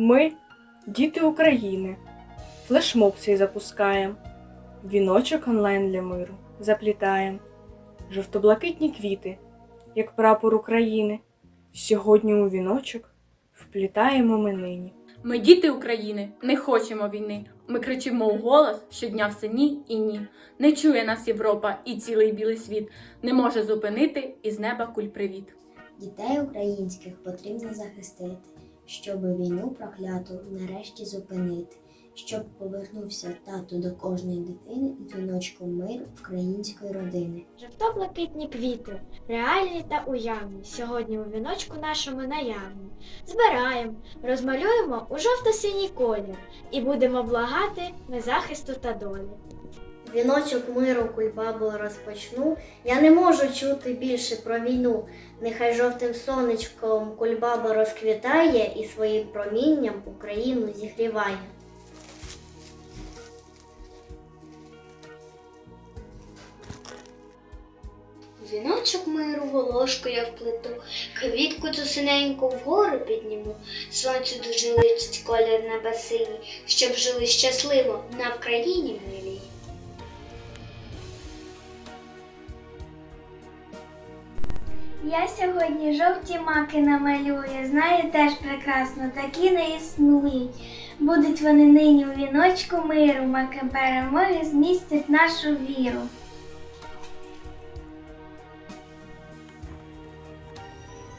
Ми, діти України, флешмоб цей запускаєм, віночок онлайн для миру заплітаєм, жовто-блакитні квіти, як прапор України. Сьогодні у віночок вплітаємо ми нині. Ми діти України, не хочемо війни. Ми кричимо у голос щодня все ні і ні. Не чує нас Європа і цілий білий світ не може зупинити із неба куль привіт. Дітей українських потрібно захистити, щоб війну прокляту нарешті зупинити, щоб повернувся тато до кожної дитини і віночком миру української родини. Жовто-блакитні квіти, реальні та уявні, сьогодні у віночку нашому наявні. Збираємо, розмалюємо у жовто-синій колір і будемо благати ми захисту та долі. Віночок миру кульбабу розпочну. Я не можу чути більше про війну. Нехай жовтим сонечком кульбаба розквітає і своїм промінням Україну зігріває. Віночок миру волошку я вплету, квітку цю синеньку вгору підніму, сонцю дуже личить колір небесині, щоб жили щасливо на Вкраїні милій. Я сьогодні жовті маки намалюю, знаю теж прекрасно, такі не існують. Будуть вони нині у віночку миру, маки перемоги змістять нашу віру.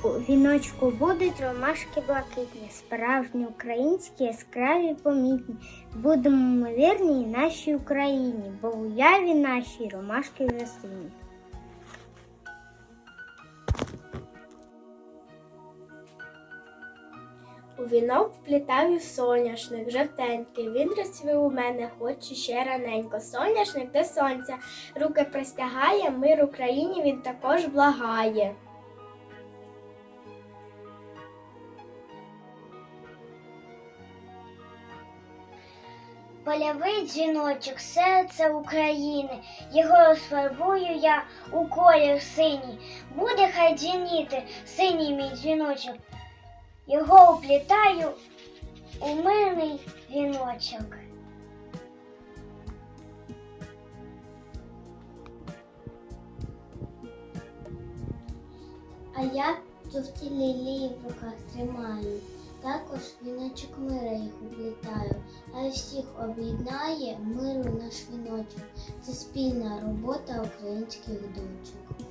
У віночку будуть ромашки блакитні, справжні українські, яскраві помітні. Будемо ми вірні нашій Україні, бо в уяві нашій ромашки вже У вінок вплітаю соняшник, жовтенький. Він розцвів у мене, хоч ще раненько. Соняшник до сонця руки простягає, мир Україні він також благає. Польовий дзвіночок, серце України, його розфарбую я у колір синій. Буде хай дзвініти синій мій дзвіночок. Його уплітаю у мирний віночок. А я жовті лілії в руках тримаю. Також віночок мира їх уплітаю, а всіх об'єднає миру наш віночок. Це спільна робота українських дочок.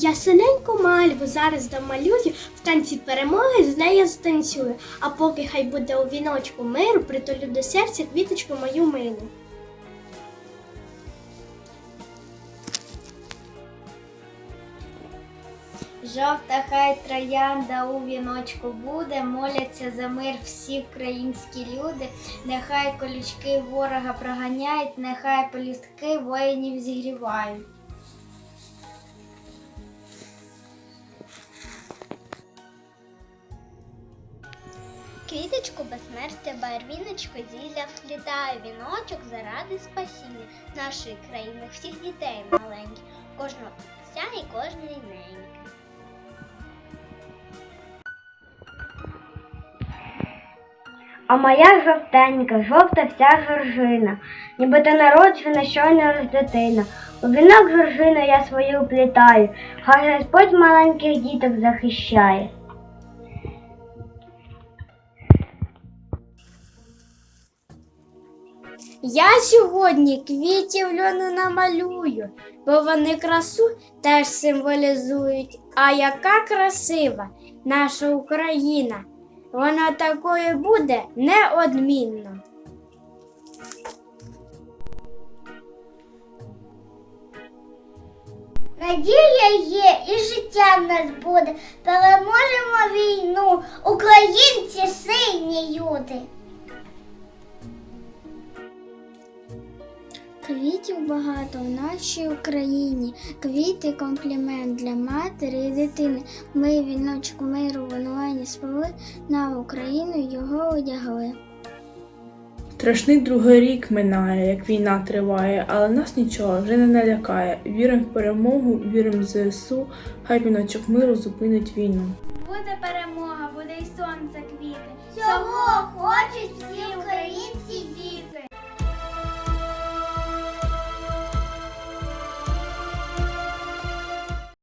Я синеньку мальву зараз домалюю, в танці перемоги з нею станцюю. А поки хай буде у віночку миру, притулю до серця квіточку мою милу. Жовта хай троянда у віночку буде, моляться за мир всі українські люди. Нехай колючки ворога проганяють, нехай полюстки воїнів зігрівають. Квіточку безсмертя, барвіночку зілля вплітає віночок заради спасіння нашої країни, всіх дітей маленьких, кожного ся і кожної неньки. А моя жовтенька, жовта вся жоржина, нібито народжена щойно дитина. У вінок жоржину я свою вплітаю, хай Господь маленьких діток захищає. Я сьогодні квітів льону намалюю, бо вони красу теж символізують. А яка красива наша Україна! Вона такою буде неодмінно. Надія є і життя в нас буде. Переможемо війну, українці сильні люди. Квітів багато в нашій Україні. Квіти комплімент для матері і дитини. Ми віночок миру в онлайні спали, на Україну його одягли. Страшний другий рік минає, як війна триває, але нас нічого вже не налякає. Віримо в перемогу, віримо в ЗСУ, хай віночок миру зупинить війну. Буде перемога, буде й сонце квіти. Цього хочуть всі.